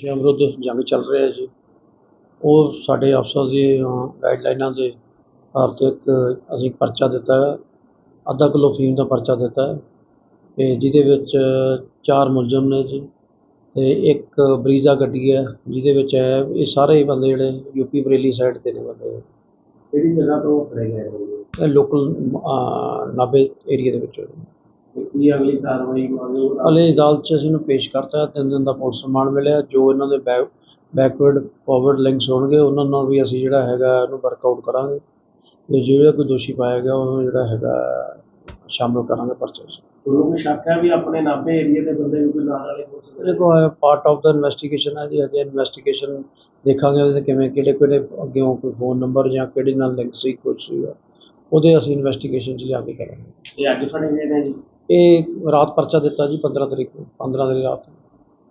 ਨਸ਼ਿਆਂ ਵਿਰੁੱਧ ਜੰਗ ਚੱਲ ਰਿਹਾ ਜੀ। ਉਹ ਸਾਡੇ ਅਫਸਰ ਦੀ ਗਾਈਡਲਾਈਨਾਂ ਦੇ ਆਧਾਰ ਤੇ ਇੱਕ ਅਸੀਂ ਪਰਚਾ ਦਿੱਤਾ ਹੈ। ਅੱਧਾ ਕਿਲੋ ਫੀਮ ਦਾ ਪਰਚਾ ਦਿੱਤਾ ਹੈ। ਤੇ ਜਿਹਦੇ ਵਿੱਚ ਚਾਰ ਮੁਲਜ਼ਮ ਨੇ ਜੀ ਤੇ ਇੱਕ ਬਰੀਜ਼ਾ ਗੱਡੀ ਹੈ ਜਿਹਦੇ ਵਿੱਚ ਹੈ ਇਹ ਸਾਰੇ ਬੰਦੇ ਜਿਹੜੇ ਯੂਪੀ ਬਰੇਲੀ ਸਾਈਡ ਤੇ ਨੇ ਬੰਦੇ। ਕਿਹੜੀ ਜਗ੍ਹਾ ਤੋਂ ਫੜੇ ਗਏ ਇਹ ਲੋਕਲ ਨਾਭੇ ਏਰੀਆ ਦੇ ਵਿੱਚ। ਤੇ ਕੀ ਅਗਲੀ ਕਾਰਵਾਈ ਹਲੇ ਅਦਾਲਤ 'ਚ ਅਸੀਂ ਇਹਨੂੰ ਪੇਸ਼ ਕਰਤਾ ਤਿੰਨ ਦਿਨ ਦਾ ਪੁਲਿਸ ਰਿਮਾਂਡ ਮਿਲਿਆ ਜੋ ਇਹਨਾਂ ਦੇ ਬੈਕ ਬੈਕਵਰਡ ਫਾਰਵਰਡ ਲਿੰਕਸ ਹੋਣਗੇ ਉਹਨਾਂ ਨਾਲ ਵੀ ਅਸੀਂ ਜਿਹੜਾ ਹੈਗਾ ਇਹਨੂੰ ਵਰਕਆਊਟ ਕਰਾਂਗੇ। ਤੇ ਜਿਹੜਾ ਕੋਈ ਦੋਸ਼ੀ ਪਾਇਆ ਗਿਆ ਉਹਨੂੰ ਜਿਹੜਾ ਹੈਗਾ ਸ਼ਾਮਲ ਕਰਾਂਗੇ ਪਰਚੇ 'ਚ। ਤੁਹਾਨੂੰ ਕੋਈ ਸ਼ੱਕ ਹੈ ਵੀ ਆਪਣੇ ਨਾਭੇ ਏਰੀਆ ਦੇ ਬੰਦੇ ਵੀ ਕੋਈ ਨਾਲ ਵਾਲੇ ਹੋ ਸਕਦੇ ਦੇਖੋ ਪਾਰਟ ਆਫ ਦਾ ਇਨਵੈਸਟੀਗੇਸ਼ਨ ਹੈ ਜੀ। ਅਜੇ ਇਨਵੈਸਟੀਗੇਸ਼ਨ ਦੇਖਾਂਗੇ ਉਹਦੇ ਕਿਵੇਂ ਕਿਹੜੇ ਕਿਹੜੇ ਅੱਗੇੋਂ ਕੋਈ ਫੋਨ ਨੰਬਰ ਜਾਂ ਕਿਹੜੇ ਨਾਲ ਲਿੰਕ ਸੀ ਕੁਛ ਸੀਗਾ ਉਹਦੇ ਅਸੀਂ ਇਨਵੈਸਟੀਗੇਸ਼ਨ 'ਚ ਜਾ ਕੇ ਕਰਾਂਗੇ। ਤੇ ਅੱਜ ਫੜੇ ਗਏ ਨੇ ਜੀ? ਇਹ ਰਾਤ ਪਰਚਾ ਦਿੱਤਾ ਜੀ 15 ਤਰੀਕ ਨੂੰ 15 ਤਰੀਕ ਰਾਤ ਨੂੰ।